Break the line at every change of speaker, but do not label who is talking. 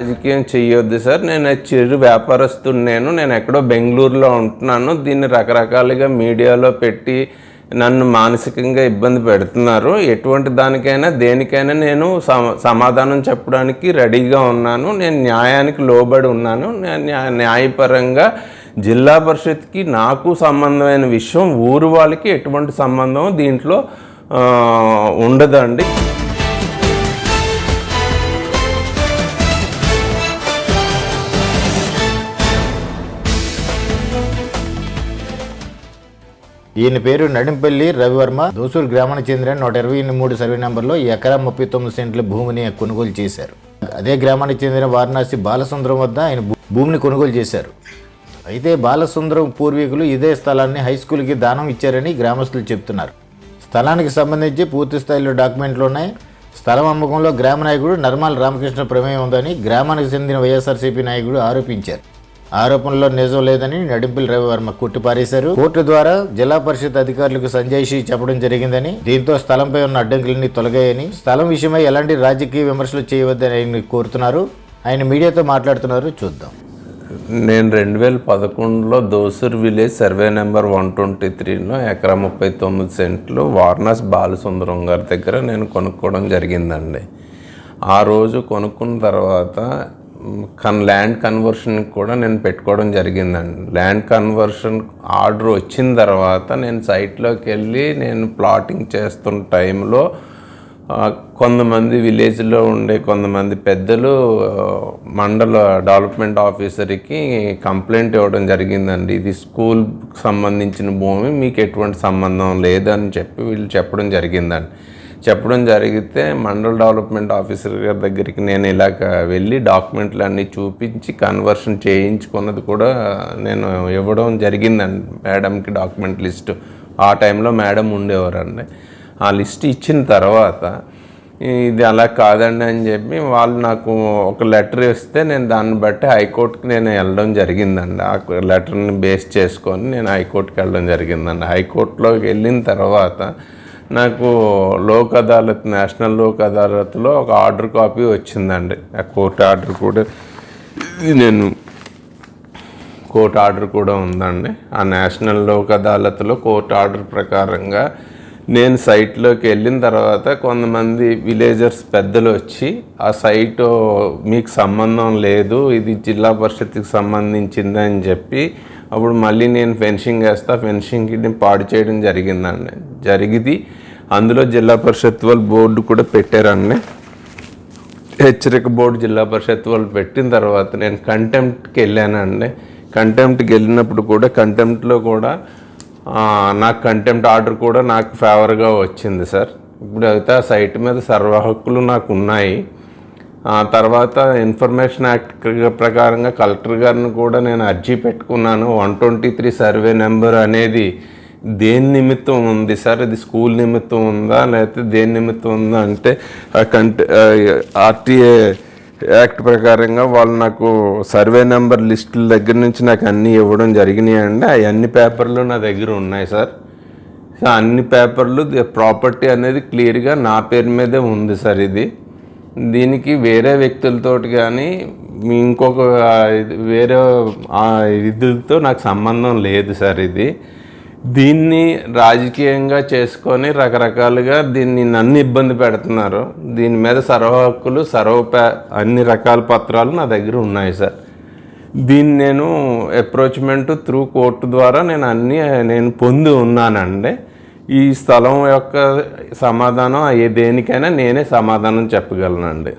రాజకీయం చెయ్యొద్దు సార్. నేను చిరు వ్యాపారస్తుడు నేను. నేను ఎక్కడో బెంగళూరులో ఉంటున్నాను. దీన్ని రకరకాలుగా మీడియాలో పెట్టి నన్ను మానసికంగా ఇబ్బంది పెడుతున్నారు. ఎటువంటి దానికైనా దేనికైనా నేను సమాధానం చెప్పడానికి రెడీగా ఉన్నాను. నేను న్యాయానికి లోబడి ఉన్నాను. నేను న్యాయపరంగా జిల్లా పరిషత్కి నాకు సంబంధమైన విషయం ఊరు వాళ్ళకి ఎటువంటి సంబంధం దీంట్లో ఉండదండి.
ఈయన పేరు నడింపల్లి రవివర్మ. దోసూరు గ్రామానికి చెందిన నూట ఇరవై మూడు సర్వే నెంబర్లో ఎకరా ముప్పై తొమ్మిది సెంట్ల భూమిని కొనుగోలు చేశారు. అదే గ్రామానికి చెందిన వారణాసి బాలసుందరం వద్ద ఆయన భూమిని కొనుగోలు చేశారు. అయితే బాలసుందరం పూర్వీకులు ఇదే స్థలాన్ని హై స్కూల్కి దానం ఇచ్చారని గ్రామస్తులు చెప్తున్నారు. స్థలానికి సంబంధించి పూర్తి స్థాయిలో డాక్యుమెంట్లు ఉన్నాయి. స్థలం అమ్మకంలో గ్రామ నాయకుడు నర్మాల్ రామకృష్ణ ప్రమేయం ఉందని గ్రామానికి చెందిన వైఎస్ఆర్సీపీ నాయకుడు ఆరోపించారు. ఆరోపణలో నిజం లేదని నడింపుల రవివర్మ కొట్టిపారేశారు. కోర్టు ద్వారా జిల్లా పరిషత్ అధికారులకు సంజయ్ చెప్పడం జరిగిందని దీంతో స్థలంపై ఉన్న అడ్డంకులన్నీ తొలగాయని స్థలం విషయమై ఎలాంటి రాజకీయ విమర్శలు చేయవద్దని ఆయన కోరుతున్నారు. ఆయన మీడియాతో మాట్లాడుతున్నారు. చూద్దాం.
నేను రెండు వేల పదకొండులో Dosur village survey number one twenty త్రీలో ఎకరా ముప్పై తొమ్మిది సెంట్లు వార్నస్ బాలసుందరం గారి దగ్గర నేను కొనుక్కోవడం జరిగిందండి. ఆ రోజు కొనుక్కున్న తర్వాత కన్ ల్యాండ్ కన్వర్షన్కి కూడా నేను పెట్టుకోవడం జరిగిందండి. ల్యాండ్ కన్వర్షన్ ఆర్డర్ వచ్చిన తర్వాత నేను సైట్లోకి వెళ్ళి నేను ప్లాటింగ్ చేస్తున్న టైంలో కొంతమంది విలేజ్లో ఉండే కొంతమంది పెద్దలు మండల డెవలప్మెంట్ ఆఫీసర్కి కంప్లైంట్ ఇవ్వడం జరిగిందండి. ఇది స్కూల్ సంబంధించిన భూమి మీకు ఎటువంటి సంబంధం లేదని చెప్పి వీళ్ళు చెప్పడం జరిగిందండి. చెప్పడం జరిగితే మండల డెవలప్మెంట్ ఆఫీసర్ గారి దగ్గరికి నేను ఇలాగ వెళ్ళి డాక్యుమెంట్లు అన్నీ చూపించి కన్వర్షన్ చేయించుకున్నది కూడా నేను ఇవ్వడం జరిగిందండి మేడంకి డాక్యుమెంట్ లిస్టు. ఆ టైంలో మేడం ఉండేవారండి. ఆ లిస్ట్ ఇచ్చిన తర్వాత ఇది అలా కాదండి అని చెప్పి వాళ్ళు నాకు ఒక లెటర్ ఇస్తే నేను దాన్ని బట్టి హైకోర్టుకి నేను వెళ్ళడం జరిగిందండి. ఆ లెటర్ని బేస్ చేసుకొని నేను హైకోర్టుకి వెళ్ళడం జరిగిందండి. హైకోర్టులోకి వెళ్ళిన తర్వాత నాకు లోక్ అదాలత్ నేషనల్ లోక్ అదాలత్లో ఒక ఆర్డర్ కాపీ వచ్చిందండి. ఆ కోర్టు ఆర్డర్ కూడా నేను కోర్టు ఆర్డర్ కూడా ఉందండి. ఆ నేషనల్ లోక్ అదాలత్లో కోర్టు ఆర్డర్ ప్రకారంగా నేను సైట్లోకి వెళ్ళిన తర్వాత కొంతమంది విలేజర్స్ పెద్దలు వచ్చి ఆ సైట్ మీకు సంబంధం లేదు ఇది జిల్లా పరిషత్కి సంబంధించిందని చెప్పి అప్పుడు మళ్ళీ నేను ఫెన్సింగ్ వేస్తా ఫెన్సింగ్ని పాడు చేయడం జరిగిందండి. జరిగింది అందులో జిల్లా పరిషత్ వాళ్ళు బోర్డు కూడా పెట్టారండి హెచ్చరిక బోర్డు జిల్లా పరిషత్ వాళ్ళు పెట్టిన తర్వాత నేను కంటెంప్ట్కి వెళ్ళానండి కంటెంప్ట్కి వెళ్ళినప్పుడు కూడా కంటెంప్ట్లో కూడా నాకు కంటెంప్ట్ ఆర్డర్ కూడా నాకు ఫేవర్గా వచ్చింది సార్. ఇప్పుడు అయితే ఆ సైట్ మీద సర్వ హక్కులు నాకు ఉన్నాయి. తర్వాత ఇన్ఫర్మేషన్ యాక్ట్ ప్రకారంగా కలెక్టర్ గారిని కూడా నేను అర్జీ పెట్టుకున్నాను. One twenty three survey number అనేది దేని నిమిత్తం ఉంది సార్? అది స్కూల్ నిమిత్తం ఉందా? లేకపోతే దేని నిమిత్తం ఉందా అంటే కంటే ఆర్టీఏ యాక్ట్ ప్రకారంగా వాళ్ళు నాకు సర్వే నెంబర్ లిస్టుల దగ్గర నుంచి నాకు అన్నీ ఇవ్వడం జరిగినాయి అండి. ఆ అన్ని పేపర్లు నా దగ్గర ఉన్నాయి సార్. సో అన్ని పేపర్లు ప్రాపర్టీ అనేది క్లియర్గా నా పేరు మీదే ఉంది సార్ ఇది. దీనికి వేరే వ్యక్తులతోటి కానీ ఇంకొక వేరే ఆ, నాకు సంబంధం లేదు సార్ ఇది. దీన్ని రాజకీయంగా చేసుకొని రకరకాలుగా దీన్ని నన్ను ఇబ్బంది పెడుతున్నారు. దీని మీద సర్వ హక్కులు సర్వ అన్ని రకాల పత్రాలు నా దగ్గర ఉన్నాయి సార్. దీన్ని నేను అప్రోచ్మెంట్ త్రూ కోర్టు ద్వారా నేను అన్నీ నేను పొంది ఉన్నానండి. ఈ స్థలం యొక్క సమాధానం ఏ దేనికైనా నేనే సమాధానం చెప్పగలనండి.